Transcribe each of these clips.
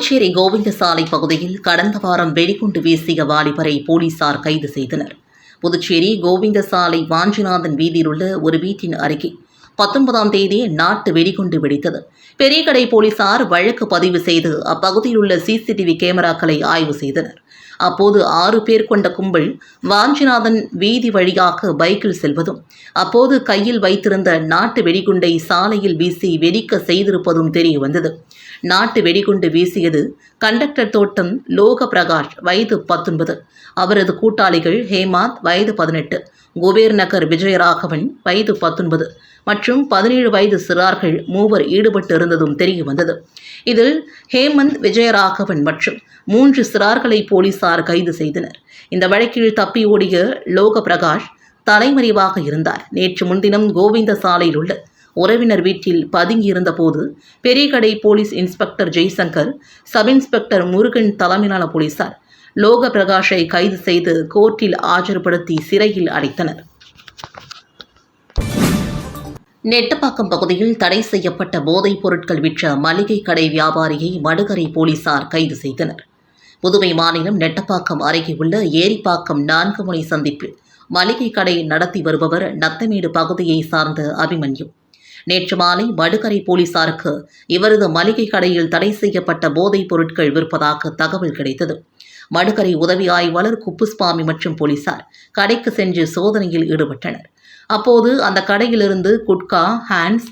புதுச்சேரி கோவிந்தசாலை பகுதியில் கடந்த வாரம் வெடிகுண்டு வீசிய வாலிபரை போலீசார் கைது செய்தனர். புதுச்சேரி கோவிந்தசாலை வாஞ்சிநாதன் வீதியில் உள்ள ஒரு வீட்டின் அருகே பத்தொன்பதாம் தேதி நாட்டு வெடிகுண்டு வெடித்தது. பெரியகடை போலீசார் வழக்கு பதிவு செய்து அப்பகுதியில் உள்ள சிசிடிவி கேமராக்களை ஆய்வு செய்தனர். அப்போது ஆறு பேர் கொண்ட கும்பல் வாஞ்சிநாதன் வீதி வழியாக பைக்கில் செல்வதும் அப்போது கையில் வைத்திருந்த நாட்டு வெடிகுண்டை சாலையில் வீசி வெடிக்க செய்திருப்பதும் தெரிய வந்தது நாட்டு வெடிகுண்டு வீசியது கண்டக்டர் தோட்டம் லோக பிரகாஷ் வயது பத்தொன்பது. அவரது கூட்டாளிகள் ஹேமாத் வயது பதினெட்டு. குபேர் நகர் விஜயராகவன் வயது பத்தொன்பது. மற்றும் பதினேழு வயது சிறார்கள் மூவர் ஈடுபட்டு இருந்ததும் தெரிய வந்தது. இதில் ஹேமந்த் விஜயராகவன் மற்றும் மூன்று சிறார்களை போலீசார் கைது செய்தனர். இந்த வழக்கில் தப்பி ஓடிய லோக பிரகாஷ் தலைமறைவாக இருந்தார். நேற்று முன்தினம் கோவிந்த சாலையில் உள்ள உறவினர் வீட்டில் பதுங்கியிருந்த போது Periyakadai police inspector Jaishankar sub inspector Murugan தலைமையிலான போலீசார் லோக பிரகாஷை கைது செய்து கோர்ட்டில் ஆஜர்படுத்தி சிறையில் அடைத்தனர். நெட்டப்பாக்கம் பகுதியில் தடை செய்யப்பட்ட போதைப் பொருட்கள் விற்ற மளிகை கடை வியாபாரியை மடுகரை போலீசார் கைது செய்தனர். புதுவை மாநிலம் நெட்டப்பாக்கம் அருகே உள்ள ஏரிப்பாக்கம் நான்கு முனை சந்திப்பில் மளிகை கடை நடத்தி வருபவர் நத்தமேடு பகுதியை சார்ந்த அபிமன்யு. நேற்று மாலை மடுகரை போலீசாருக்கு இவரது மளிகை கடையில் தடை செய்யப்பட்ட போதைப் பொருட்கள் விற்பதாக தகவல் கிடைத்தது. மடுகரை உதவி ஆய்வாளர் குப்புஸ்வாமி மற்றும் போலீசார் கடைக்கு சென்று சோதனையில் ஈடுபட்டனர். அப்போது அந்த கடையிலிருந்து குட்கா ஹேண்ட்ஸ்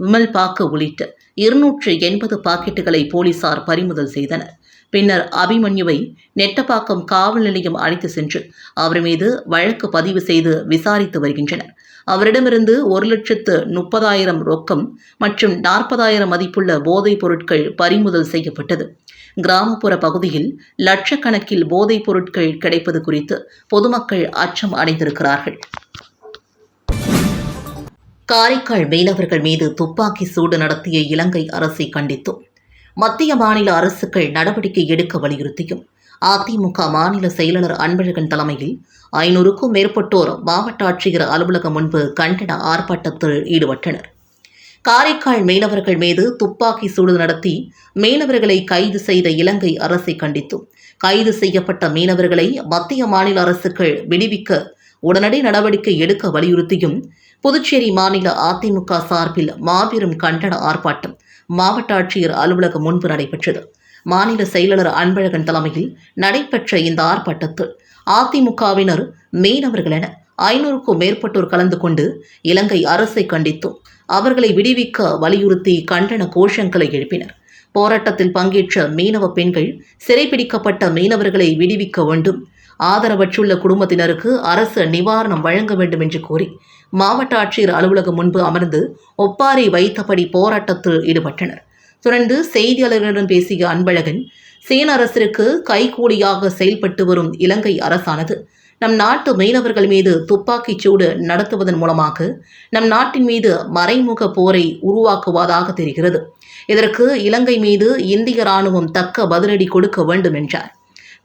விமல் பாக்கு உள்ளிட்ட இருநூற்று எண்பது பாக்கெட்டுகளை போலீசார் பறிமுதல் செய்தனர். பின்னர் அபிமன்யுவை நெட்டப்பாக்கம் காவல் நிலையம் அழைத்து சென்று அவர் மீது வழக்கு பதிவு செய்து விசாரித்து வருகின்றனர். அவரிடமிருந்து ஒரு லட்சத்து முப்பதாயிரம் ரொக்கம் மற்றும் நாற்பதாயிரம் மதிப்புள்ள போதைப் பொருட்கள் பறிமுதல் செய்யப்பட்டது. கிராமப்புற பகுதியில் லட்சக்கணக்கில் போதைப் பொருட்கள் கிடைப்பது குறித்து பொதுமக்கள் அச்சம் அடைந்திருக்கிறார்கள். காரைக்கால் மீனவர்கள் மீது துப்பாக்கி சூடு நடத்திய இலங்கை அரசை கண்டித்தும் மத்திய மாநில அரசுகள் நடவடிக்கை எடுக்க வலியுறுத்தியும் அதிமுக மாநில செயலாளர் அன்பழகன் தலைமையில் ஐநூறுக்கும் மேற்பட்டோர் மாவட்ட ஆட்சியர் அலுவலகம் முன்பு கண்டன ஆர்ப்பாட்டத்தில் ஈடுபட்டனர். காரைக்கால் மீனவர்கள் மீது துப்பாக்கி சூடு நடத்தி மீனவர்களை கைது செய்த இலங்கை அரசை கண்டித்தும். கைது செய்யப்பட்ட மீனவர்களை மத்திய மாநில அரசுகள் விடுவிக்க உடனடி நடவடிக்கை எடுக்க வலியுறுத்தியும் புதுச்சேரி மாநில அதிமுக சார்பில் மாபெரும் கண்டன ஆர்ப்பாட்டம் மாவட்ட ஆட்சியர் அலுவலகம் முன்பு நடைபெற்றது. மாநில செயலாளர் அன்பழகன் தலைமையில் நடைபெற்ற இந்த ஆர்ப்பாட்டத்தில் அதிமுகவினர் மீனவர்கள் என ஐநூறுக்கும் மேற்பட்டோர் கலந்து கொண்டு இலங்கை அரசை கண்டித்தும் அவர்களை விடுவிக்க வலியுறுத்தி கண்டன கோஷங்களை எழுப்பினர். போராட்டத்தில் பங்கேற்ற மீனவ பெண்கள் சிறைபிடிக்கப்பட்ட மீனவர்களை விடுவிக்க வேண்டும். ஆதரவற்றுள்ள குடும்பத்தினருக்கு அரசு நிவாரணம் வழங்க வேண்டும் என்று கோரி மாவட்ட ஆட்சியர் அலுவலகம் முன்பு அமர்ந்து ஒப்பாரி வைத்தபடி போராட்டத்தில் ஈடுபட்டனர். தொடர்ந்து செய்தியாளர்களிடம் பேசிய அன்பழகன் சீன அரசிற்கு கைகூலியாக செயல்பட்டு வரும் இலங்கை அரசானது நம் நாட்டு மீனவர்கள் மீது துப்பாக்கிச் சூடு நடத்துவதன் மூலமாக நம் நாட்டின் மீது மறைமுக போரை உருவாக்குவதாக தெரிகிறது. இதற்கு இலங்கை மீது இந்திய ராணுவம் தக்க பதிலடி கொடுக்க வேண்டும் என்றார்.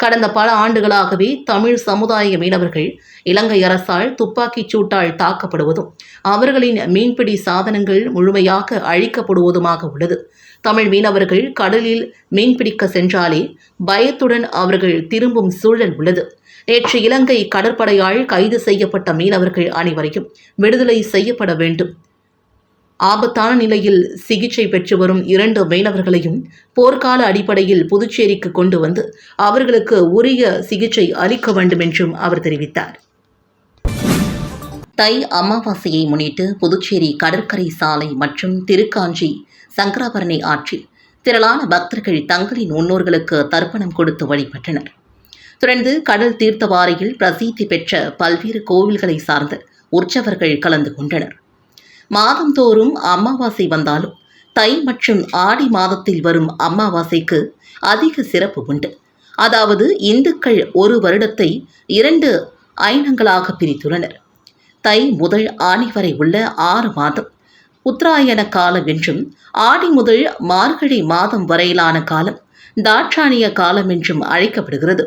கடந்த பல ஆண்டுகளாகவே தமிழ் சமுதாய மீனவர்கள் இலங்கை அரசால் துப்பாக்கிச் சூட்டால் தாக்கப்படுவதும் அவர்களின் மீன்பிடி சாதனங்கள் முழுமையாக அழிக்கப்படுவதுமாக உள்ளது. தமிழ் மீனவர்கள் கடலில் மீன்பிடிக்க சென்றாலே பயத்துடன் அவர்கள் திரும்பும் சூழல் உள்ளது. நேற்று இலங்கை கடற்படையால் கைது செய்யப்பட்ட மீனவர்கள் அனைவரையும் விடுதலை செய்யப்பட வேண்டும். ஆபத்தான நிலையில் சிகிச்சை பெற்று வரும் இரண்டு மீனவர்களையும் போர்க்கால அடிப்படையில் புதுச்சேரிக்கு கொண்டு வந்து அவர்களுக்கு உரிய சிகிச்சை அளிக்க வேண்டும் என்றும் அவர் தெரிவித்தார். தை அமாவாசையை முன்னிட்டு புதுச்சேரி கடற்கரை சாலை மற்றும் திருக்காஞ்சி சங்கராபரணி ஆற்றில் திரளான பக்தர்கள் தங்களின் முன்னோர்களுக்கு தர்ப்பணம் கொடுத்து வழிபட்டனர். தொடர்ந்து கடல் தீர்த்தவாரியில் பிரசித்தி பெற்ற பல்வேறு கோவில்களை சார்ந்த உற்சவர்கள் கலந்து கொண்டனர். மாதந்தோறும் அமாவாசை வந்தாலும் தை மற்றும் ஆடி மாதத்தில் வரும் அமாவாசைக்கு அதிக சிறப்பு உண்டு. அதாவது இந்துக்கள் ஒரு வருடத்தை இரண்டு ஐனங்களாக பிரித்துள்ளனர். தை முதல் ஆணி வரை உள்ள ஆறு மாதம். உத்தராயண காலம் என்றும் ஆடி முதல் மார்கழி மாதம் வரையிலான காலம் தாட்சாணிய காலம் என்றும் அழைக்கப்படுகிறது.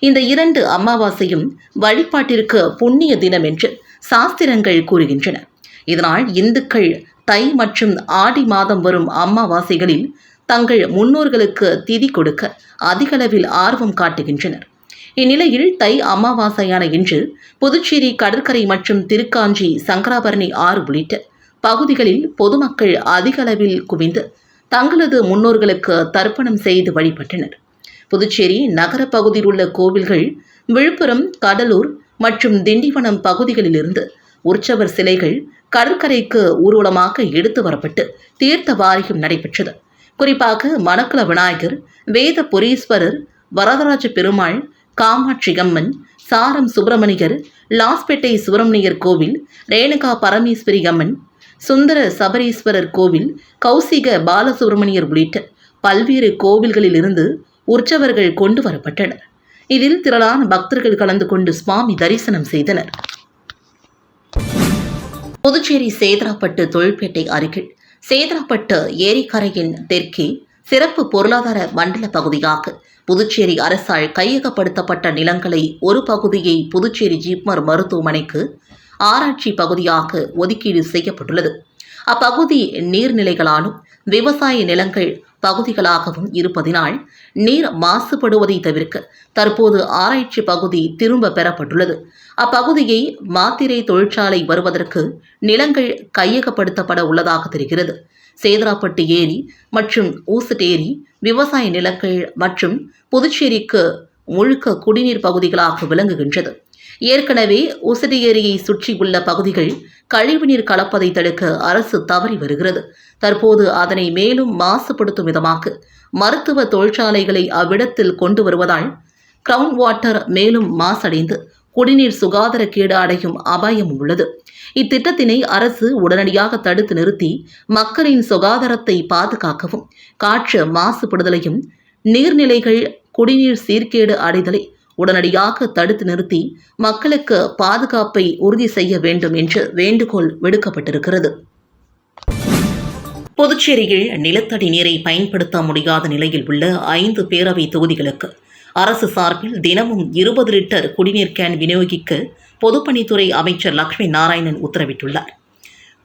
இந்த இரண்டு அமாவாசையும் வழிபாட்டிற்கு புண்ணிய தினம் என்று சாஸ்திரங்கள் கூறுகின்றன. இதனால் இந்துக்கள் தை மற்றும் ஆடி மாதம் வரும் அமாவாசைகளில் தங்கள் முன்னோர்களுக்கு திதி கொடுக்க அதிகளவில் ஆர்வம் காட்டுகின்றனர். இந்நிலையில் தை அமாவாசையான இன்று புதுச்சேரி கடற்கரை மற்றும் திருக்காஞ்சி சங்கராபரணி ஆறு உள்ளிட்ட பகுதிகளில் பொதுமக்கள் அதிக அளவில் குவிந்து தங்களது முன்னோர்களுக்கு தர்ப்பணம் செய்து வழிபட்டனர். புதுச்சேரி நகர பகுதியில் உள்ள கோவில்கள் விழுப்புரம் கடலூர் மற்றும் திண்டிவனம் பகுதிகளிலிருந்து உற்சவர் சிலைகள் கடற்கரைக்கு ஊர்வலமாக எடுத்து வரப்பட்டு தீர்த்த வாரியம் நடைபெற்றது. குறிப்பாக மணக்குள விநாயகர் வேத புரீஸ்வரர் வரதராஜ பெருமாள் காமாட்சி அம்மன் சாரம் சுப்பிரமணியர் லாஸ்பேட்டை சுப்பிரமணியர் கோவில் ரேணுகா பரமேஸ்வரி அம்மன் சுந்தர சபரீஸ்வரர் கோவில் கௌசிக பாலசுப்ரமணியர் உள்ளிட்ட பல்வேறு கோவில்களிலிருந்து உற்சவர்கள் கொண்டு வரப்பட்டனர். இதில் திரளான பக்தர்கள் கலந்து கொண்டு சுவாமி தரிசனம் செய்தனர். புதுச்சேரி சேதராப்பட்டு தொழில்பேட்டை அருகில் சேதராப்பட்டு ஏரிக்கரையின் தெற்கே சிறப்பு பொருளாதார மண்டல பகுதியாக புதுச்சேரி அரசால் கையகப்படுத்தப்பட்ட நிலங்களை ஒரு பகுதியை புதுச்சேரி ஜிப்மர் மருத்துவமனைக்கு ஆராய்ச்சி பகுதியாக ஒதுக்கீடு செய்யப்பட்டுள்ளது. அப்பகுதி நீர்நிலைகளாலும் விவசாய நிலங்கள் பகுதிகளாகவும் இருப்பதினால் நீர் மாசுபடுவதை தவிர்க்க தற்போது ஆராய்ச்சி பகுதி திரும்ப பெறப்பட்டுள்ளது. அப்பகுதியை மாத்திரை தொழிற்சாலை வருவதற்கு நிலங்கள் கையகப்படுத்தப்பட உள்ளதாக தெரிகிறது. சேதராப்பட்டு ஏரி மற்றும் ஊசுட்டேரி ஏரி விவசாய நிலங்கள் மற்றும் புதுச்சேரிக்கு முழுக்க குடிநீர் பகுதிகளாக விளங்குகின்றது. ஏற்கனவே உசடி ஏரியை சுற்றியுள்ள பகுதிகள் கழிவுநீர் கலப்பதை தடுக்க அரசு தவறி வருகிறது. தற்போது அதனை மேலும் மாசுபடுத்தும் விதமாக மருத்துவ தொழிற்சாலைகளை அவ்விடத்தில் கொண்டு வருவதால் கிரவுண்ட் வாட்டர் மேலும் மாசடைந்து குடிநீர் சுகாதாரக்கேடு அடையும் அபாயம் உள்ளது. இத்திட்டத்தினை அரசு உடனடியாக தடுத்து நிறுத்தி மக்களின் சுகாதாரத்தை பாதுகாக்கவும் காற்று மாசுபடுதலையும் நீர்நிலைகள் குடிநீர் சீர்கேடு அடைதலை உடனடியாக தடுத்து நிறுத்தி மக்களுக்கு பாதுகாப்பை உறுதி செய்ய வேண்டும் என்று வேண்டுகோள் விடுக்கப்பட்டிருக்கிறது. புதுச்சேரியில் நிலத்தடி நீரை பயன்படுத்த முடியாத நிலையில் உள்ள ஐந்து பேரவை தொகுதிகளுக்கு அரசு சார்பில் தினமும் இருபது லிட்டர் குடிநீர் கேன் விநியோகிக்க பொதுப்பணித்துறை அமைச்சர் லக்ஷ்மி நாராயணன் உத்தரவிட்டுள்ளார்.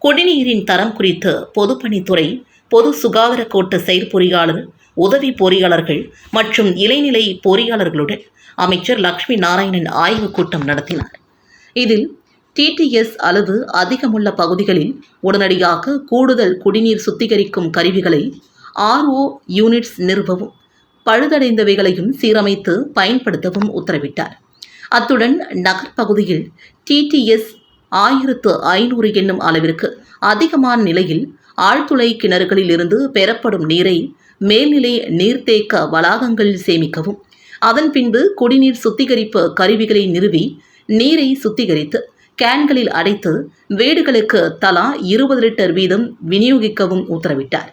குடிநீரின் தரம் குறித்து பொதுப்பணித்துறை பொது சுகாதார கோட்ட செயற்பொறியாளர் உதவி பொறியாளர்கள் மற்றும் இளைநிலை பொறியாளர்களுடன் அமைச்சர் லக்ஷ்மி நாராயணன் ஆய்வுக் கூட்டம் நடத்தினார். இதில் டிடிஎஸ் அளவு அதிகமுள்ள பகுதிகளில் உடனடியாக கூடுதல் குடிநீர் சுத்திகரிக்கும் கருவிகளை ஆர்ஓ யூனிட்ஸ் நிறுவவும் பழுதடைந்தவைகளையும் சீரமைத்து பயன்படுத்தவும் உத்தரவிட்டார். அத்துடன் நகர்ப்பகுதியில் டிடிஎஸ் ஆயிரத்து ஐநூறு என்னும் அளவிற்கு அதிகமான நிலையில் ஆழ்துளை கிணறுகளில் இருந்து பெறப்படும் நீரை மேல்நிலை நீர்த்தேக்க வளாகங்களில் சேமிக்கவும். அதன் பின்பு குடிநீர் சுத்திகரிப்பு கருவிகளை நிறுவி நீரை சுத்திகரித்து கேன்களில் அடைத்து வீடுகளுக்கு தலா இருபது லிட்டர் வீதம் விநியோகிக்கவும் உத்தரவிட்டார்.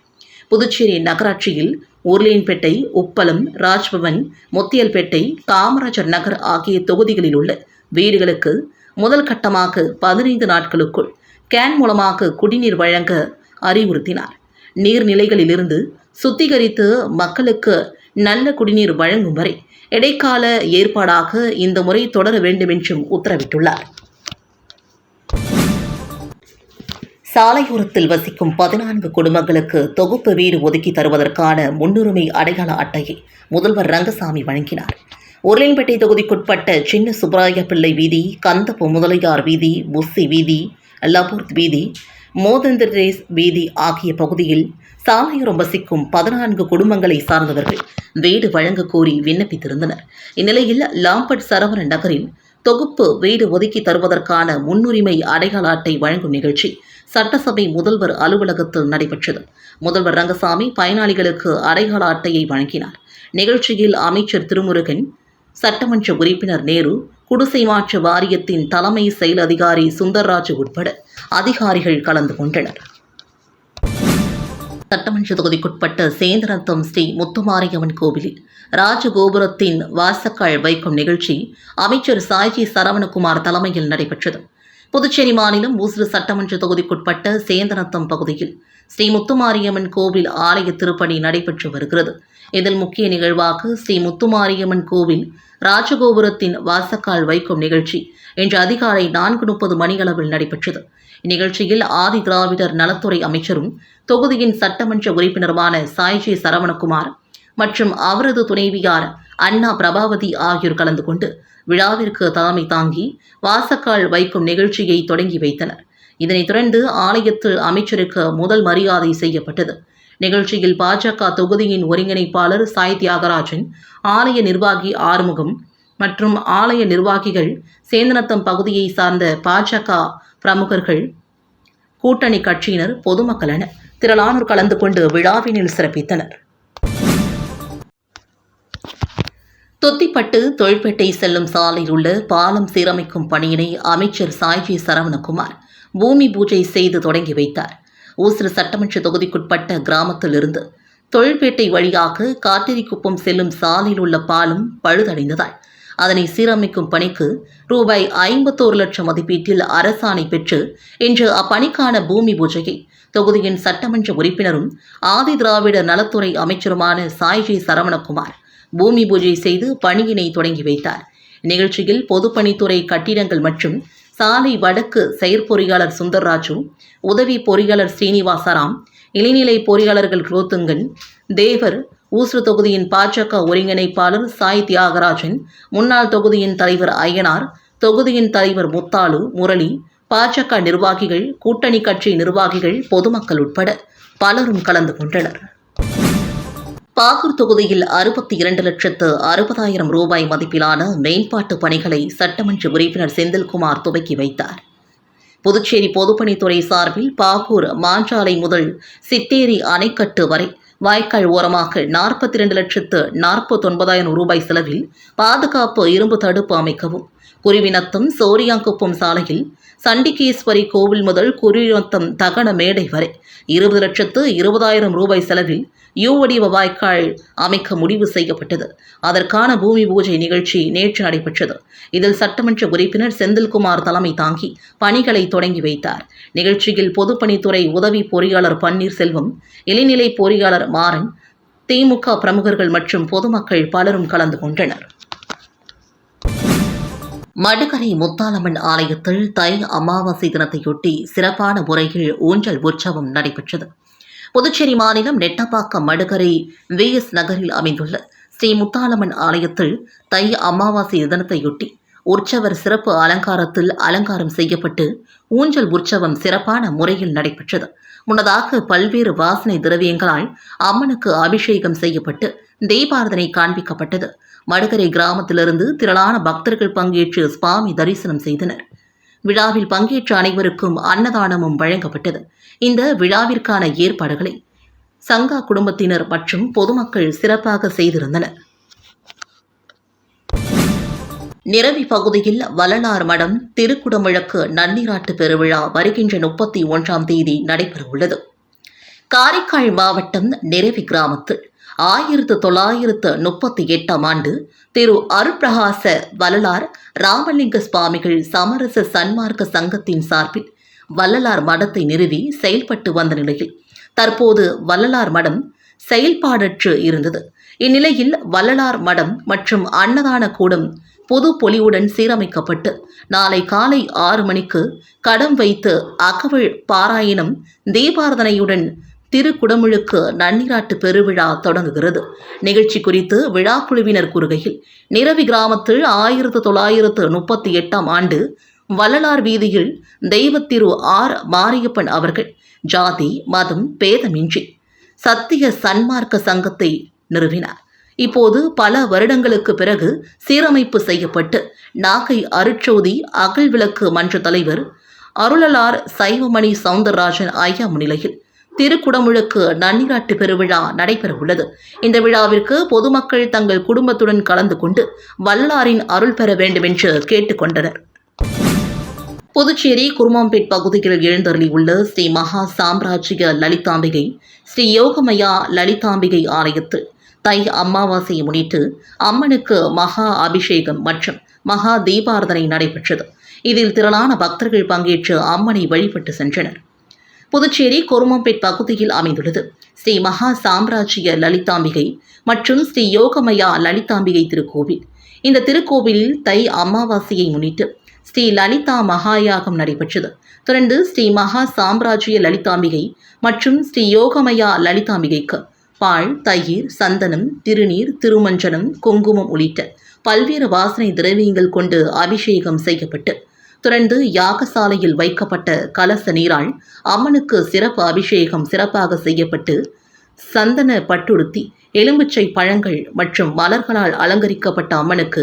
புதுச்சேரி நகராட்சியில் உருளையன்பேட்டை உப்பளம் ராஜ்பவன் முத்தியல்பேட்டை காமராஜர் நகர் ஆகிய தொகுதிகளில் உள்ள வீடுகளுக்கு முதல் கட்டமாக பதினைந்து நாட்களுக்குள் கேன் மூலமாக குடிநீர் வழங்க அறிவுறுத்தினார். நீர்நிலைகளிலிருந்து சுத்திகரித்து மக்களுக்கு நல்ல குடிநீர் வழங்கும் வரை இடைக்கால ஏற்பாடாக இந்த முறை தொடர வேண்டும் என்றும் உத்தரவிட்டுள்ளார். சாலையோரத்தில் வசிக்கும் பதினான்கு குடும்பங்களுக்கு தொகுப்பு வீடு ஒதுக்கி தருவதற்கான முன்னுரிமை அடையாள அட்டையை முதல்வர் ரங்கசாமி வழங்கினார். உருளையன்பேட்டை தொகுதிக்குட்பட்ட சின்ன சுப்பராய பிள்ளை வீதி கந்தப்பு முதலியார் வீதி புஸ்ஸி வீதி லபூர்த் வீதி மோதந்திரேஸ் வீதி ஆகிய பகுதியில் சாலையோரம் வசிக்கும் பதினான்கு குடும்பங்களை சார்ந்தவர்கள் வீடு வழங்க கோரி விண்ணப்பித்திருந்தனர். இந்நிலையில் லாம்பட் சரவணன் நகரில் தொகுப்பு வீடு ஒதுக்கி தருவதற்கான முன்னுரிமை அடையாள அட்டை வழங்கும் நிகழ்ச்சி சட்டசபை முதல்வர் அலுவலகத்தில் நடைபெற்றது. முதல்வர் ரங்கசாமி பயனாளிகளுக்கு அடையாள அட்டையை வழங்கினார். நிகழ்ச்சியில் அமைச்சர் திருமுருகன் சட்டமன்ற உறுப்பினர் நேரு குடிசை மாற்று வாரியத்தின் தலைமை செயல் அதிகாரி சுந்தர்ராஜ் உட்பட அதிகாரிகள் கலந்து கொண்டனர். சட்டமன்ற தொகுதிக்குட்பட்ட சேந்தரத்தம் ஸ்ரீ முத்துமாரியம்மன் கோவிலில் ராஜகோபுரத்தின் வாசக்கால் வைக்கும் நிகழ்ச்சி அமைச்சர் சாய்ஜி சரவணகுமார் தலைமையில் நடைபெற்றது. புதுச்சேரி மாநிலம் ஊசுறு சட்டமன்ற தொகுதிக்குட்பட்ட சேந்தனத்தம் பகுதியில் ஸ்ரீ முத்துமாரியம்மன் கோவில் ஆலய திருப்பணி நடைபெற்று வருகிறது. இதில் முக்கிய நிகழ்வாக ஸ்ரீ முத்துமாரியம்மன் கோவில் ராஜகோபுரத்தின் வாசக்கால் வைக்கும் நிகழ்ச்சி இன்று அதிகாலை நான்கு முப்பது மணியளவில் நடைபெற்றது. இந்நிகழ்ச்சியில் ஆதி திராவிடர் நலத்துறை அமைச்சரும் தொகுதியின் சட்டமன்ற உறுப்பினருமான சாய்ஜி சரவணகுமார் மற்றும் அவரது துணைவியார் அண்ணா பிரபாவதி ஆகியோர் கலந்து கொண்டு விழாவிற்கு தலைமை தாங்கி வாசக்கால் வைக்கும் நிகழ்ச்சியை தொடங்கி வைத்தனர். இதனைத் தொடர்ந்து ஆலயத்தில் அமைச்சருக்கு முதல் மரியாதை செய்யப்பட்டது. நிகழ்ச்சியில் பாஜக தொகுதியின் ஒருங்கிணைப்பாளர் சாய் தியாகராஜன் ஆலய நிர்வாகி ஆறுமுகம் மற்றும் ஆலய நிர்வாகிகள் சேந்தனத்தம் பகுதியை சார்ந்த பாஜக பிரமுகர்கள் கூட்டணி கட்சியினர் பொதுமக்கள் என திரளானோர் கலந்து கொண்டு விழாவினில் சிறப்பித்தனர். தொத்திப்பட்டு தொழிற்பேட்டை செல்லும் சாலையில் உள்ள பாலம் சீரமைக்கும் பணியினை அமைச்சர் சாய்ஜி சரவணகுமார் பூமி பூஜை செய்து தொடங்கி வைத்தார். ஊசுறு சட்டமன்ற தொகுதிக்குட்பட்ட கிராமத்திலிருந்து தொழில்பேட்டை வழியாக காட்டேரிக்குப்பம் செல்லும் சாலையில் உள்ள பாலம் பழுதடைந்ததால் அதனை சீரமைக்கும் பணிக்கு ரூபாய் ஐம்பத்தோரு லட்சம் மதிப்பீட்டில் அரசாணை பெற்று இன்று அப்பணிக்கான பூமி பூஜையை தொகுதியின் சட்டமன்ற உறுப்பினரும் ஆதி திராவிட நலத்துறை அமைச்சருமான சாய்ஜி சரவணகுமார் பூமி பூஜை செய்து பணியினை தொடங்கி வைத்தார். நிகழ்ச்சியில் பொதுப்பணித்துறை கட்டிடங்கள் மற்றும் சாலை வடக்கு செயற்பொறியாளர் சுந்தர்ராஜு உதவி பொறியாளர் ஸ்ரீனிவாசராம் இளைநிலை பொறியாளர்கள் குலோத்துங்கன் தேவர் ஊசு தொகுதியின் பாஜக ஒருங்கிணைப்பாளர் சாய் தியாகராஜன் முன்னாள் தொகுதியின் தலைவர் அய்யனார் தொகுதியின் தலைவர் முத்தாலு முரளி பாஜக நிர்வாகிகள் கூட்டணி கட்சி நிர்வாகிகள் பொதுமக்கள் உட்பட பலரும் கலந்து கொண்டனர். பாகூர் தொகுதியில் அறுபத்தி இரண்டு லட்சத்து அறுபதாயிரம் ரூபாய் மதிப்பிலான மேம்பாட்டு பணிகளை சட்டமன்ற உறுப்பினர் செந்தில்குமார் துவக்கி வைத்தார். புதுச்சேரி பொதுப்பணித்துறை சார்பில் பாகூர் மாஞ்சாலை முதல் சித்தேரி அணைக்கட்டு வரை வாய்க்கால் ஓரமாக நாற்பத்தி இரண்டு லட்சத்து நாற்பத்தொன்பதாயிரம் ரூபாய் செலவில் பாதுகாப்பு இரும்பு தடுப்பு அமைக்கவும் குருவினத்தம் சோரியாங்குப்பம் சாலையில் சண்டிகேஸ்வரி கோவில் முதல் குறியோத்தம் தகன மேடை வரை இருபது லட்சத்து இருபதாயிரம் ரூபாய் செலவில் யூ வடிவ வாய்க்கால் அமைக்க முடிவு செய்யப்பட்டது. அதற்கான பூமி பூஜை நிகழ்ச்சி நேற்று நடைபெற்றது. இதில் சட்டமன்ற உறுப்பினர் செந்தில்குமார் தலைமை தாங்கி பணிகளை தொடங்கி வைத்தார். நிகழ்ச்சியில் பொதுப்பணித்துறை உதவி பொறியாளர் பன்னீர்செல்வம் இளைநிலை பொறியாளர் மாறன் திமுக பிரமுகர்கள் மற்றும் பொதுமக்கள் பலரும் கலந்து கொண்டனர். மடுகரை முத்தாலம்மன் ஆலயத்தில் தை அமாவாசை தினத்தையொட்டி சிறப்பான முறையில் ஊஞ்சல் உற்சவம் நடைபெற்றது. புதுச்சேரி மாநிலம் நெட்டப்பாக்கம் மடுகரை வி எஸ் நகரில் அமைந்துள்ள ஸ்ரீ முத்தாலம்மன் ஆலயத்தில் தை அமாவாசை தினத்தையொட்டி உற்சவர் சிறப்பு அலங்காரத்தில் அலங்காரம் செய்யப்பட்டு ஊஞ்சல் உற்சவம் சிறப்பான முறையில் நடைபெற்றது. முன்னதாக பல்வேறு வாசனை திரவியங்களால் அம்மனுக்கு அபிஷேகம் செய்யப்பட்டு தீபாரதனை காண்பிக்கப்பட்டது. மடுகரை கிராமத்திலிருந்து திரளான பக்தர்கள் பங்கேற்று சுவாமி தரிசனம் செய்தனர். விழாவில் பங்கேற்ற அனைவருக்கும் அன்னதானமும் வழங்கப்பட்டது. இந்த விழாவிற்கான ஏற்பாடுகளை சங்கா குடும்பத்தினர் மற்றும் பொதுமக்கள் சிறப்பாக செய்திருந்தனர். நிரவி பகுதியில் வள்ளலார் மடம் திருக்குடமிழக்கு நன்னீராட்டு பெருவிழா வருகின்ற முப்பத்தி ஒன்றாம் தேதி நடைபெறவுள்ளது. காரைக்கால் மாவட்டம் நிரவி கிராமத்தில் ஆயிரத்து தொள்ளாயிரத்து முப்பத்தி எட்டாம் ஆண்டு திரு அருப்பிரகாச வள்ளலார் ராமலிங்க சுவாமிகள் சமரச சன்மார்க்க சங்கத்தின் சார்பில் வள்ளலார் மடத்தை நிறுவி செயல்பட்டு வந்த நிலையில் தற்போது வள்ளலார் மடம் செயல்பாடற்று இருந்தது. இந்நிலையில் வள்ளலார் மடம் மற்றும் அன்னதான கூடம் புது பொலிவுடன் சீரமைக்கப்பட்டு நாளை காலை ஆறு மணிக்கு கடம் வைத்து அகவல் பாராயணம் தீபாரதனையுடன் திருக்குடமுழுக்கு நன்னிராட்டு பெருவிழா தொடங்குகிறது. நிகழ்ச்சி குறித்து விழாக்குழுவினர் கூறுகையில் நிரவி கிராமத்தில் ஆயிரத்து தொள்ளாயிரத்து முப்பத்தி எட்டாம் ஆண்டு வள்ளலார் வீதியில் தெய்வத்திரு ஆர். மாரியப்பன் அவர்கள் ஜாதி மதம் பேதமின்றி சத்திய சன்மார்க்க சங்கத்தை நிறுவினார். இப்போது பல வருடங்களுக்கு பிறகு சீரமைப்பு செய்யப்பட்டு நாகை அருட்சோதி அகல் விளக்கு மன்ற தலைவர் அருளலார் சைவமணி சவுந்தரராஜன் ஐயா முன்னிலையில் திருக்குடமுழுக்கு நன்னீராட்டு பெருவிழா நடைபெறவுள்ளது. இந்த விழாவிற்கு பொதுமக்கள் தங்கள் குடும்பத்துடன் கலந்து கொண்டு வல்லாரின் அருள் பெற வேண்டுமென்று கேட்டுக்கொண்டனர். புதுச்சேரி குருமாம்பேட் பகுதியில் எழுந்தருளியுள்ள ஸ்ரீ மகா சாம்ராஜ்ய லலிதாம்பிகை ஸ்ரீ யோகமயா லலிதாம்பிகை ஆலயத்தில் தை அமாவாசையை முன்னிட்டு அம்மனுக்கு மகா அபிஷேகம் மற்றும் மகா தீபாரதனை நடைபெற்றது. இதில் திரளான பக்தர்கள் பங்கேற்று அம்மனை வழிபட்டு சென்றனர். புதுச்சேரி கொருமாம்பேட் பகுதியில் அமைந்துள்ளது. ஸ்ரீ மகா சாம்ராஜ்ய லலிதாம்பிகை மற்றும் ஸ்ரீ யோகமயா லலிதாம்பிகை திருக்கோவில். இந்த திருக்கோவிலில் தை அமாவாசையை முன்னிட்டு ஸ்ரீ லலிதா மகாயாகம் நடைபெற்றது. தொடர்ந்து ஸ்ரீ மகா சாம்ராஜ்ய லலிதாம்பிகை மற்றும் ஸ்ரீ யோகமயா லலிதாம்பிகைக்கு பால் தயிர் சந்தனம் திருநீர் திருமஞ்சனம் குங்குமம் உள்ளிட்ட பல்வேறு வாசனை திரவியங்கள் கொண்டு அபிஷேகம் செய்யப்பட்டு தொடர்ந்து யாகசாலையில் வைக்கப்பட்ட கலச நீரால் அம்மனுக்கு சிறப்பு அபிஷேகம் சிறப்பாக செய்யப்பட்டு சந்தன பட்டுடுத்தி எலுமிச்சை பழங்கள் மற்றும் மலர்களால் அலங்கரிக்கப்பட்ட அம்மனுக்கு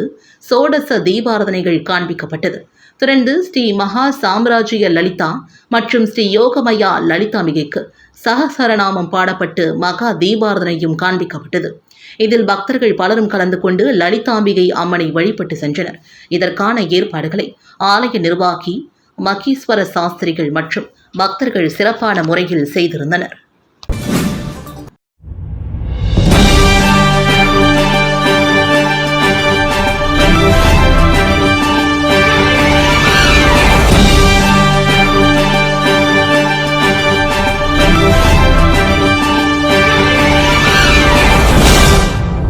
சோடச தீபாரதனைகள் காண்பிக்கப்பட்டது. தொடர்ந்து ஸ்ரீ மகா சாம்ராஜ்ய லலிதா மற்றும் ஸ்ரீ யோகமயா லலிதாம்பிகைக்கு சகசரநாமம் பாடப்பட்டு மகா தீபாரதனையும் காண்பிக்கப்பட்டது. இதில் பக்தர்கள் பலரும் கலந்து கொண்டு லலிதாம்பிகை அம்மனை வழிபட்டு சென்றனர். இதற்கான ஏற்பாடுகளை ஆலய நிர்வாகி மகீஸ்வர சாஸ்திரிகள் மற்றும் பக்தர்கள் சிறப்பான முறையில் செய்திருந்தனர்.